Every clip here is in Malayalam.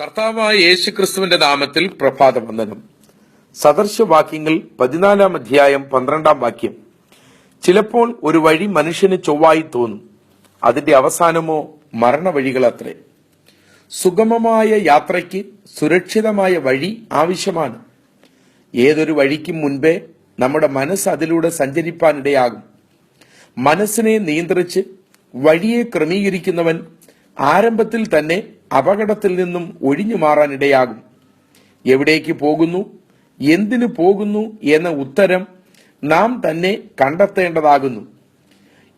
കർത്താവായ യേശു ക്രിസ്തുവിന്റെ നാമത്തിൽ പ്രഭാത വന്ദനം സദർശവാക്യങ്ങൾ പതിനാലാം അധ്യായം പന്ത്രണ്ടാം വാക്യം. ചിലപ്പോൾ ഒരു വഴി മനുഷ്യന് ചൊവ്വായി തോന്നും. അതിന്റെ അവസാനമോ മരണവഴികളത്രേ. സുഗമമായ യാത്രയ്ക്ക് സുരക്ഷിതമായ വഴി ആവശ്യമാണ്. ഏതൊരു വഴിക്കും മുൻപേ നമ്മുടെ മനസ്സ് അതിലൂടെ സഞ്ചരിപ്പാനിടയാകും. മനസ്സിനെ നിയന്ത്രിച്ച് വഴിയെ ക്രമീകരിക്കുന്നവൻ ആരംഭത്തിൽ തന്നെ അപകടത്തിൽ നിന്നും ഒഴിഞ്ഞു മാറാനിടയാകും. എവിടേക്ക് പോകുന്നു? എന്തിനു പോകുന്നു എന്ന ഉത്തരം നാം തന്നെ കണ്ടെത്തേണ്ടതാകുന്നു.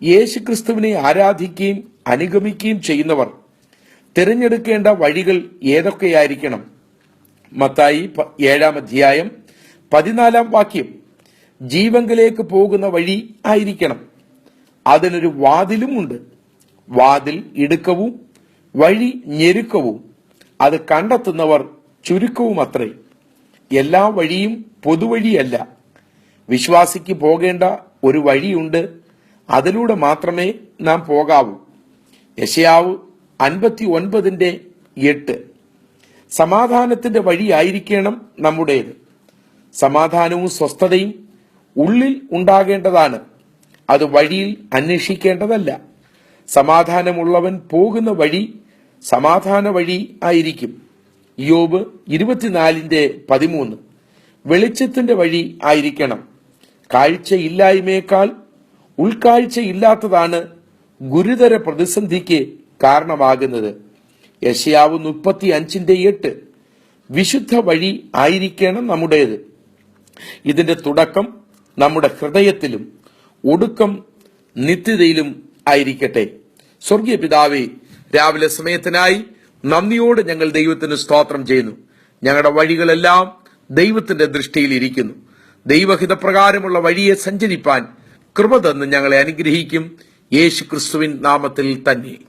യേശുക്രിസ്തുവിനെ ആരാധിക്കുകയും അനുഗമിക്കുകയും ചെയ്യുന്നവർ തിരഞ്ഞെടുക്കേണ്ട വഴികൾ ഏതൊക്കെയായിരിക്കണം? മത്തായി ഏഴാം അധ്യായം പതിനാലാം വാക്യം. ജീവങ്കലേക്ക് പോകുന്ന വഴി ആയിരിക്കണം. അതിനൊരു വാതിലുമുണ്ട് വാതിൽ ഇടുക്കവും വഴി ഞെരുക്കവും അത് കണ്ടെത്തുന്നവർ ചുരുക്കവും അത്രേ എല്ലാ വഴിയും പൊതുവഴിയല്ല. വിശ്വാസിക്ക് പോകേണ്ട ഒരു വഴിയുണ്ട്. അതിലൂടെ മാത്രമേ നാം പോകാവൂ. യശയാവ് അൻപത്തി ഒൻപതിന്റെ എട്ട് സമാധാനത്തിന്റെ വഴിയായിരിക്കണം നമ്മുടേത്. സമാധാനവും സ്വസ്ഥതയും ഉള്ളിൽ ഉണ്ടാകേണ്ടതാണ്. അത് വഴിയിൽ അന്വേഷിക്കേണ്ടതല്ല. സമാധാനമുള്ളവൻ പോകുന്ന വഴി സമാധാന വഴി ആയിരിക്കും. യോബ് ഇരുപത്തിനാലിന്റെ പതിമൂന്ന്. വെളിച്ചത്തിന്റെ വഴി ആയിരിക്കണം. കാഴ്ചയില്ലായ്മയേക്കാൾ ഉൾക്കാഴ്ചയില്ലാത്തതാണ് ഗുരുതര പ്രതിസന്ധിക്ക് കാരണമാകുന്നത്. യശയാവ് മുപ്പത്തി അഞ്ചിന്റെ എട്ട്. വിശുദ്ധ വഴി ആയിരിക്കണം നമ്മുടേത്. ഇതിന്റെ തുടക്കം നമ്മുടെ ഹൃദയത്തിലും ഒടുക്കം നിത്യതയിലും ആയിരിക്കട്ടെ. സ്വർഗീയ പിതാവേ രാവിലെ സമയത്തിനായി നന്ദിയോട് ഞങ്ങൾ ദൈവത്തിന് സ്തോത്രം ചെയ്യുന്നു. ഞങ്ങളുടെ വഴികളെല്ലാം ദൈവത്തിന്റെ ദൃഷ്ടിയിൽ ഇരിക്കുന്നു. ദൈവഹിതപ്രകാരമുള്ള വഴിയെ സഞ്ചരിപ്പാൻ കൃപ തന്ന് ഞങ്ങളെ അനുഗ്രഹിക്കും. യേശു ക്രിസ്തുവിൻ നാമത്തിൽ തന്നെ.